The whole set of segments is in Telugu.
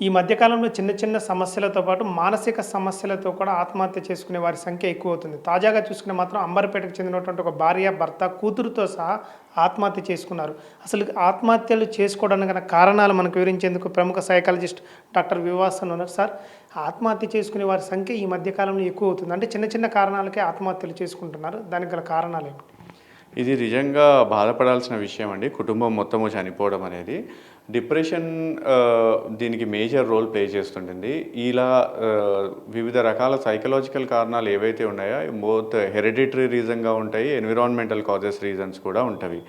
ఈ మధ్యకాలంలో చిన్న చిన్న సమస్యలతో పాటు మానసిక సమస్యలతో కూడా ఆత్మహత్య చేసుకునే వారి సంఖ్య ఎక్కువ అవుతుంది తాజాగా చూసుకునే మాత్రం అంబర్పేటకు చెందినటువంటి ఒక భార్య భర్త కూతురుతో సహా ఆత్మహత్య చేసుకున్నారు. అసలు ఆత్మహత్యలు చేసుకోవడానికి గల కారణాలు మనకు వివరించేందుకు ప్రముఖ సైకాలజిస్ట్ డాక్టర్ వివాసన్ ఉన్నారు. సార్ ఆత్మహత్య చేసుకునే వారి సంఖ్య ఈ మధ్యకాలంలో ఎక్కువ అవుతుంది అంటే చిన్న చిన్న కారణాలకే ఆత్మహత్యలు చేసుకుంటున్నారు. దానికి గల కారణాలు ఏమిటి? ఇది నిజంగా బాధపడాల్సిన విషయం అండి. కుటుంబం మొత్తము చనిపోవడం అనేది. డిప్రెషన్ దీనికి మేజర్ రోల్ ప్లే చేస్తుంటుంది. ఇలా వివిధ రకాల సైకలాజికల్ కారణాలు ఏవైతే ఉన్నాయో బోత్ హెరిడిటరీ రీజన్గా ఉంటాయి ఎన్విరాన్మెంటల్ కాజెస్ రీజన్స్ కూడా ఉంటవి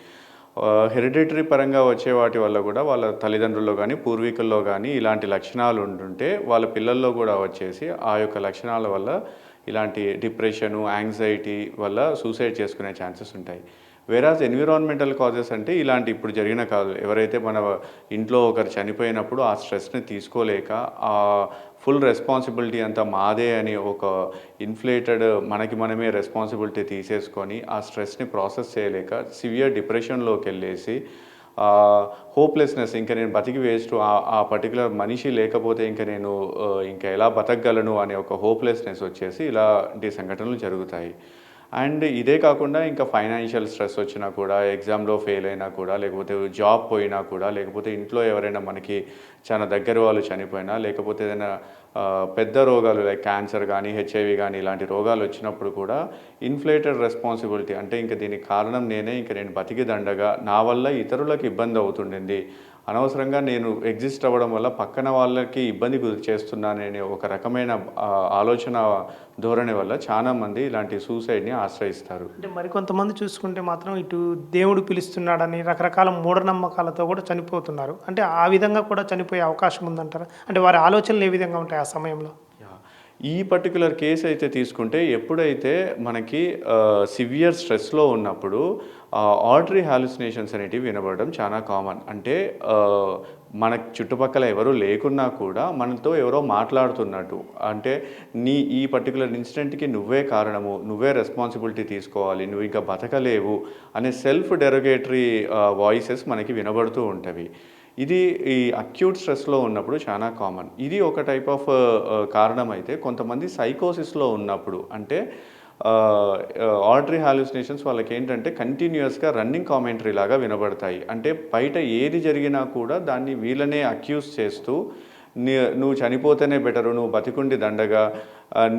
హెరిడిటరీ పరంగా వచ్చే వాటి వల్ల కూడా వాళ్ళ తల్లిదండ్రుల్లో కానీ పూర్వీకుల్లో కానీ ఇలాంటి లక్షణాలు ఉంటుంటే వాళ్ళ పిల్లల్లో కూడా వచ్చేసి ఆ యొక్క లక్షణాల వల్ల ఇలాంటి డిప్రెషను యాంగ్జైటీ వల్ల సూసైడ్ చేసుకునే ఛాన్సెస్ ఉంటాయి. వేరాజ్ ఎన్విరాన్మెంటల్ కాజెస్ అంటే ఇలాంటి ఇప్పుడు జరిగిన కాదు. ఎవరైతే మన ఇంట్లో ఒకరు చనిపోయినప్పుడు ఆ స్ట్రెస్ని తీసుకోలేక ఆ ఫుల్ రెస్పాన్సిబిలిటీ అంతా మాదే అని ఒక ఇన్ఫ్లేటెడ్ మనకి మనమే రెస్పాన్సిబిలిటీ తీసేసుకొని ఆ స్ట్రెస్ని ప్రాసెస్ చేయలేక సివియర్ డిప్రెషన్లోకి వెళ్ళేసి హోప్లెస్నెస్ ఇంకా నేను బతికి వేస్ట్ ఆ పర్టికులర్ మనిషి లేకపోతే ఇంకా నేను ఇంకా ఎలా బతకగలను అనే ఒక హోప్లెస్నెస్ వచ్చేసి ఇలాంటి సంఘటనలు జరుగుతాయి. అండ్ ఇదే కాకుండా ఇంకా ఫైనాన్షియల్ స్ట్రెస్ వచ్చినా కూడా ఎగ్జామ్లో ఫెయిల్ అయినా కూడా లేకపోతే జాబ్ పోయినా కూడా లేకపోతే ఇంట్లో ఎవరైనా మనకి చాలా దగ్గర వాళ్ళు చనిపోయినా లేకపోతే ఏదైనా పెద్ద రోగాలు లైక్ క్యాన్సర్ కానీ హెచ్ఐవి కానీ ఇలాంటి రోగాలు వచ్చినప్పుడు కూడా ఇన్ఫ్లేటెడ్ రెస్పాన్సిబిలిటీ అంటే ఇంకా దీనికి కారణం నేనే ఇంకా నేను బతికి దండగా నా వల్ల ఇతరులకు ఇబ్బంది అవుతుండింది అనవసరంగా నేను ఎగ్జిస్ట్ అవ్వడం వల్ల పక్కన వాళ్ళకి ఇబ్బంది గురి చేస్తున్నాననే ఒక రకమైన ఆలోచన ధోరణి వల్ల చాలా మంది ఇలాంటి సూసైడ్ని ఆశ్రయిస్తారు. అంటే మరికొంతమంది చూసుకుంటే మాత్రం ఇటు దేవుడు పిలుస్తున్నాడని రకరకాల మూఢనమ్మకాలతో కూడా చనిపోతున్నారు. అంటే ఆ విధంగా కూడా చనిపోయే అవకాశం ఉందంటారా? అంటే వారి ఆలోచనలు ఏ విధంగా ఉంటాయి ఆ సమయంలో? ఈ పర్టికులర్ కేసు అయితే తీసుకుంటే ఎప్పుడైతే మనకి సివియర్ స్ట్రెస్లో ఉన్నప్పుడు ఆర్డరీ హాలుసినేషన్స్ అనేటివి వినబడడం చాలా కామన్ అంటే మన చుట్టుపక్కల ఎవరు లేకున్నా కూడా మనతో ఎవరో మాట్లాడుతున్నట్టు. అంటే నీ ఈ పర్టికులర్ ఇన్సిడెంట్కి నువ్వే కారణము నువ్వే రెస్పాన్సిబిలిటీ తీసుకోవాలి నువ్వు ఇంకా బతకలేవు అనే సెల్ఫ్ డెరోగేటరీ వాయిసెస్ మనకి వినబడుతూ ఉంటవి. ఇది ఈ అక్యూట్ స్ట్రెస్లో ఉన్నప్పుడు చాలా కామన్ ఇది ఒక టైప్ ఆఫ్ కారణం అయితే కొంతమంది సైకోసిస్లో ఉన్నప్పుడు అంటే ఆర్డరీ హాలుసినేషన్స్ వాళ్ళకి ఏంటంటే కంటిన్యూస్గా రన్నింగ్ కామెంటరీ లాగా వినబడతాయి. అంటే బయట ఏది జరిగినా కూడా దాన్ని వీళ్ళనే అక్యూజ్ చేస్తూ నీ నువ్వు చనిపోతేనే బెటరు నువ్వు బతికుండి దండగా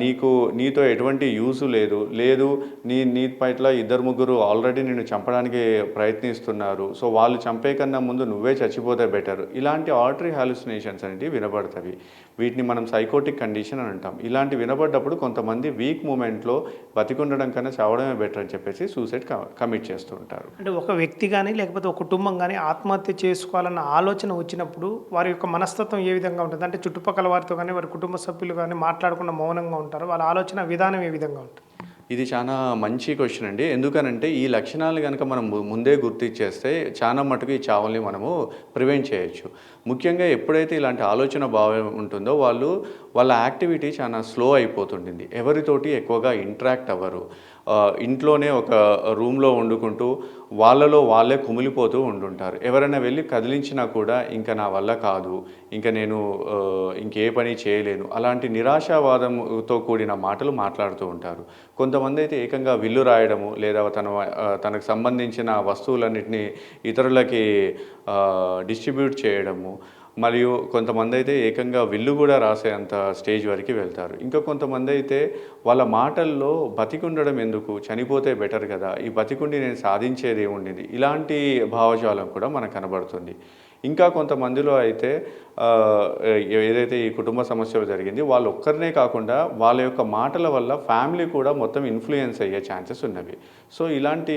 నీకు నీతో ఎటువంటి యూజు లేదు. లేదు నీ నీ పట్ల ఇద్దరు ముగ్గురు ఆల్రెడీ నిన్ను చంపడానికి ప్రయత్నిస్తున్నారు. సో వాళ్ళు చంపే కన్నా ముందు నువ్వే చచ్చిపోతే బెటర్. ఇలాంటి ఆర్టరీ హాలుసినేషన్స్ అనేవి వినబడతవి వీటిని మనం సైకోటిక్ కండిషన్ అని అంటాం. ఇలాంటి వినబడ్డప్పుడు కొంతమంది వీక్ మూమెంట్లో బతికుండడం కన్నా చావడమే బెటర్ అని చెప్పేసి సూసైడ్ కమిట్ చేస్తూ ఉంటారు. అంటే ఒక వ్యక్తి కానీ లేకపోతే ఒక కుటుంబం కానీ ఆత్మహత్య చేసుకోవాలన్న ఆలోచన వచ్చినప్పుడు వారి యొక్క మనస్తత్వం ఏ విధంగా ఉంటుంది? అంటే చుట్టుపక్కల వారితో కానీ వారి కుటుంబ సభ్యులు కానీ మాట్లాడకుండా మౌనంగా ఉంటారు. వాళ్ళ ఆలోచన విధానం ఏ విధంగా ఉంటుంది? ఇది చాలా మంచి క్వశ్చన్ అండి. ఎందుకనంటే ఈ లక్షణాలు కనుక మనం ముందే గుర్తించేస్తే చాలా మటుకు ఈ చావుల్ని మనము ప్రివెంట్ చేయొచ్చు. ముఖ్యంగా ఎప్పుడైతే ఇలాంటి ఆలోచన భావం ఉంటుందో వాళ్ళు వాళ్ళ యాక్టివిటీ చాలా స్లో అయిపోతుంటుంది. ఎవరితోటి ఎక్కువగా ఇంటరాక్ట్ అవ్వరు. ఇంట్లోనే ఒక రూమ్లో వండుకుంటూ వాళ్ళలో వాళ్ళే కుమిలిపోతూ ఉంటుంటారు ఎవరైనా వెళ్ళి కదిలించినా కూడా ఇంకా నా వల్ల కాదు ఇంకా నేను ఇంకే పని చేయలేను. అలాంటి నిరాశావాదంతో కూడిన మాటలు మాట్లాడుతూ ఉంటారు. కొంతమంది అయితే ఏకంగా విల్లు రాయడము లేదా తన తనకు సంబంధించిన వస్తువులన్నిటిని ఇతరులకి డిస్ట్రిబ్యూట్ చేయడము మరియు కొంతమంది అయితే ఏకంగా విల్లు కూడా రాసే అంత స్టేజ్ వరకు వెళ్తారు. ఇంకా కొంతమంది అయితే వాళ్ళ మాటల్లో బతికుండడం ఎందుకు? చనిపోతే బెటర్ కదా. ఈ బతికుండి నేను సాధించేది ఏముండింది? ఇలాంటి భావజాలం కూడా మనకు కనబడుతుంది. ఇంకా కొంతమందిలో అయితే ఏదైతే ఈ కుటుంబ సమస్యలు జరిగింది వాళ్ళు ఒక్కరినే కాకుండా వాళ్ళ యొక్క మాటల వల్ల ఫ్యామిలీ కూడా మొత్తం ఇన్ఫ్లుయెన్స్ అయ్యే ఛాన్సెస్ ఉన్నవి. సో ఇలాంటి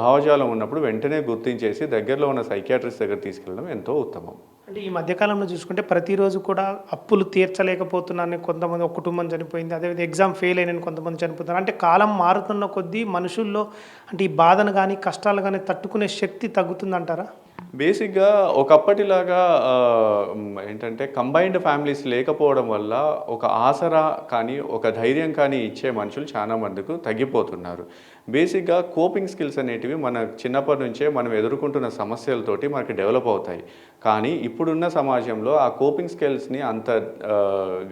భావజాలం ఉన్నప్పుడు వెంటనే గుర్తించేసి దగ్గరలో ఉన్న సైకియాట్రిస్ట్ దగ్గర తీసుకెళ్ళడం ఎంతో ఉత్తమం. అంటే ఈ మధ్యకాలంలో చూసుకుంటే ప్రతిరోజు కూడా అప్పులు తీర్చలేకపోతున్నాను కొంతమంది ఒక కుటుంబం చనిపోయింది. అదేవిధంగా ఎగ్జామ్ ఫెయిల్ అయినని కొంతమంది చనిపోతున్నారు. అంటే కాలం మారుతున్న కొద్దీ మనుషుల్లో అంటే ఈ బాధను కానీ కష్టాలు కానీ తట్టుకునే శక్తి తగ్గుతుందంటారా? బేసిక్గా ఒకప్పటిలాగా ఏంటంటే కంబైన్డ్ ఫ్యామిలీస్ లేకపోవడం వల్ల ఒక ఆసరా కానీ ఒక ధైర్యం కానీ ఇచ్చే మనుషులు చాలా మందికి తగ్గిపోతున్నారు. బేసిక్గా కోపింగ్ స్కిల్స్ అనేటివి మన చిన్నప్పటి నుంచే మనం ఎదుర్కొంటున్న సమస్యలతోటి మనకి డెవలప్ అవుతాయి. కానీ ఇప్పుడున్న సమాజంలో ఆ కోపింగ్ స్కిల్స్ని అంత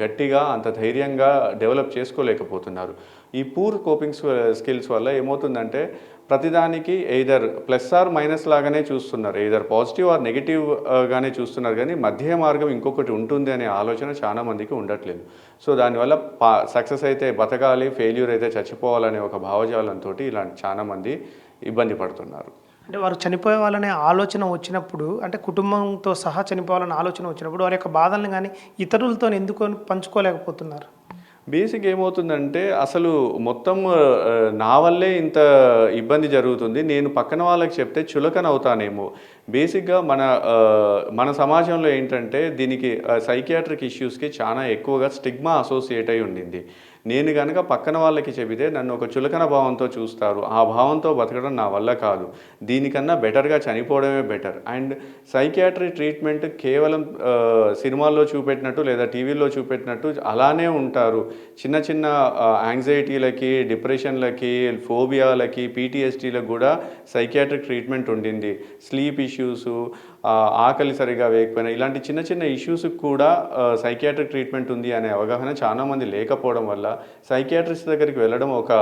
గట్టిగా అంత ధైర్యంగా డెవలప్ చేసుకోలేకపోతున్నారు. ఈ పూర్ కోపింగ్ స్కిల్స్ వల్ల ఏమవుతుందంటే ప్రతిదానికి ఎయిదర్ ప్లస్ ఆర్ మైనస్ లాగానే చూస్తున్నారు. ఎయిదర్ పాజిటివ్ ఆర్ నెగిటివ్ గానే చూస్తున్నారు. కానీ మధ్య మార్గం ఇంకొకటి ఉంటుంది అనే ఆలోచన చాలా మందికి ఉండట్లేదు. సో దానివల్ల పా సక్సెస్ అయితే బతకాలి ఫెయిల్యూర్ అయితే చచ్చిపోవాలనే ఒక భావజాలంతో ఇలాంటి చాలా మంది ఇబ్బంది పడుతున్నారు. అంటే వారు చనిపోయే వాళ్ళనే ఆలోచన వచ్చినప్పుడు అంటే కుటుంబంతో సహా చనిపోవాలనే ఆలోచన వచ్చినప్పుడు వారి యొక్క బాధల్ని కానీ ఇతరులతో ఎందుకు పంచుకోలేకపోతున్నారు? బేసిక్ ఏమవుతుందంటే అసలు మొత్తం నా వల్లే ఇంత ఇబ్బంది జరుగుతుంది. నేను పక్కన వాళ్ళకి చెప్తే చులకన అవుతానేమో. బేసిక్గా మన మన సమాజంలో ఏంటంటే దీనికి సైకియాట్రిక్ ఇష్యూస్కి చాలా ఎక్కువగా స్టిగ్మా అసోసియేట్ అయి ఉండింది. నేను కనుక పక్కన వాళ్ళకి చెబితే నన్ను ఒక చులకన భావంతో చూస్తారు. ఆ భావంతో బతకడం నా వల్ల కాదు. దీనికన్నా బెటర్గా చనిపోవడమే బెటర్. అండ్ సైకియాట్రీ ట్రీట్మెంట్ కేవలం సినిమాల్లో చూపెట్టినట్టు లేదా టీవీలో చూపెట్టినట్టు అలానే ఉంటారు. చిన్న చిన్న యాంగ్జైటీలకి డిప్రెషన్లకి ఫోబియాలకి పీటీఎస్టీలకు కూడా సైకియాట్రిక్ ట్రీట్మెంట్ ఉండింది. స్లీప్ ఇష్యూస్ ఆకలి సరిగా వేయకపోయినా ఇలాంటి చిన్న చిన్న ఇష్యూస్కి కూడా సైకియాట్రిక్ ట్రీట్మెంట్ ఉంది అనే అవగాహన చాలా మంది లేకపోవడం వల్ల సైకియాట్రిస్ట్ దగ్గరికి వెళ్ళడం ఒక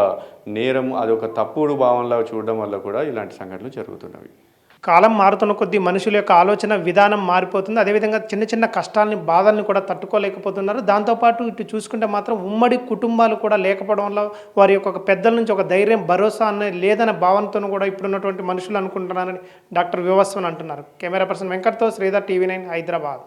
నేరం అది ఒక తప్పుడు భావంలా చూడడం వల్ల కూడా ఇలాంటి సంఘటనలు జరుగుతున్నవి. కాలం మారుతున్న కొద్దీ మనుషుల యొక్క ఆలోచన విధానం మారిపోతుంది. అదేవిధంగా చిన్న చిన్న కష్టాలని బాధల్ని కూడా తట్టుకోలేకపోతున్నారు. దాంతోపాటు ఇటు చూసుకుంటే మాత్రం ఉమ్మడి కుటుంబాలు కూడా లేకపోవడం వల్ల వారి యొక్క ఒక పెద్దల నుంచి ఒక ధైర్యం భరోసా అనే లేదన్న భావనతో కూడా ఇప్పుడున్నటువంటి మనుషులు అనుకుంటున్నారని డాక్టర్ వివస్వన్ అంటున్నారు. కెమెరా పర్సన్ వెంకట్తో శ్రీధర్ టీవీ నైన్ హైదరాబాద్.